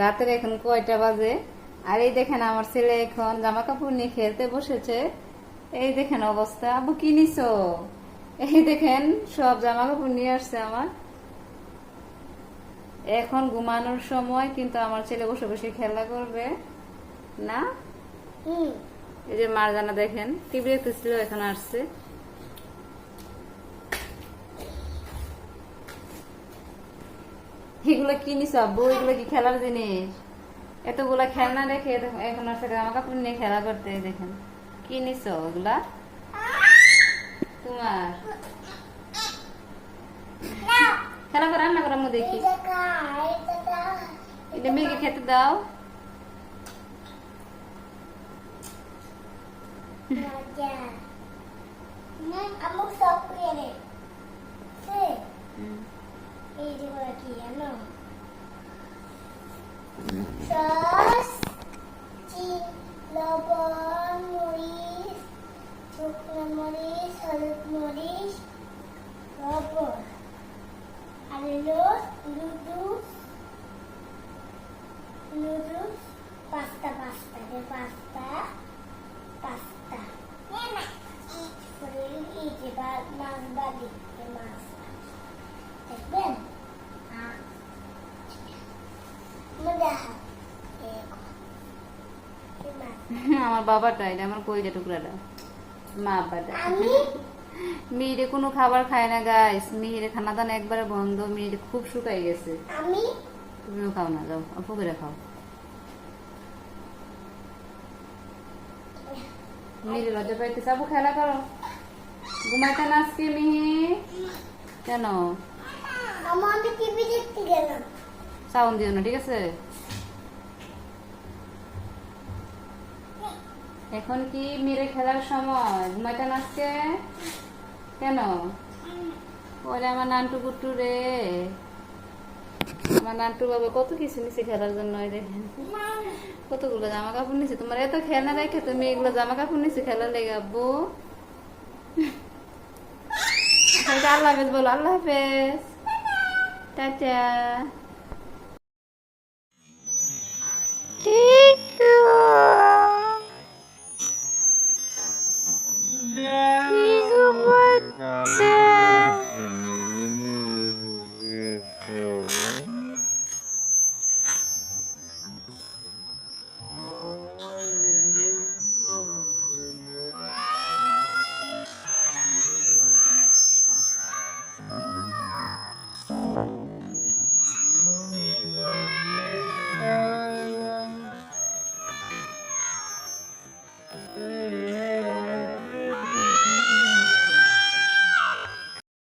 রাতের এখন কয়টা বাজে? আর এই দেখেন আমার ছেলে এখন জামা কাপড় নিয়ে খেলতে বসেছে। এই দেখেন অবস্থা। আবু কি নিছো? এই দেখেন সব জামা কাপড় নিয়ে আসছে আমার। এখন ঘুমানোর সময় কিন্তু আমার ছেলে বসে বসে খেলা করবে। না? এই যে মারজানা দেখেন টিভি দেখতেছিল এখন আসছে। এগুলো কি নিস আব্বু এগুলো কি খেলার জিনিস? এতগুলা খেলনা রেখে দেখো এখন আসছে জামা কাপড় নিয়ে খেলা করতে দেখেন। কি নিস ওগুলা? তোমার? খেলা করে রান্না করার মধ্যে দেখি। এটা কার কার মেয়েকে খেতে দাও। আমুক সব করে সস চিন লবণ মরিচ শুকনো মরিচ হলুদ মরিচ লবণ আর হলো নুডলস নুডলস পাস্তা পাস্তা যে পাস্তা পাস্তা এই যে মাছ বালি মাছ দেখবেন আমার বাবাটা এটা আমার কইটা টুকরাটা। মা আব্বাটা আমি? মেয়েরে কোনো খাবার খায় না গাইস মেয়েরে খানা দানা একবারে বন্ধ মেয়েরে খুব শুকাই গেছে। তুমিও খাও না যাও। অল্প করে খাও। মেয়েরে লজ্জা পাইতে যাব খেলা করো। ঘুমাইতে না আজকে মিহি কেন আমি টিভি দেখতে গেলাম। সাউন্ড দিও না, ঠিক আছে? এখন কি মেরে খেলার সময়? ঘুমাইতে আজকে কেন? ওরে আমার নান্টু গুট্টু রে। আমার নান্টু বাবা কত কিছু নিছে খেলার জন্য দেখেন কতগুলো জামা কাপড় নিছে? তোমার এত খেলনা রেখে তুমি এগুলো জামা কাপড় নিছে খেলার লেগে, আব্বু। আল্লাহ হাফেজ বলো, আল্লাহ হাফেজ। টাটা। Hey.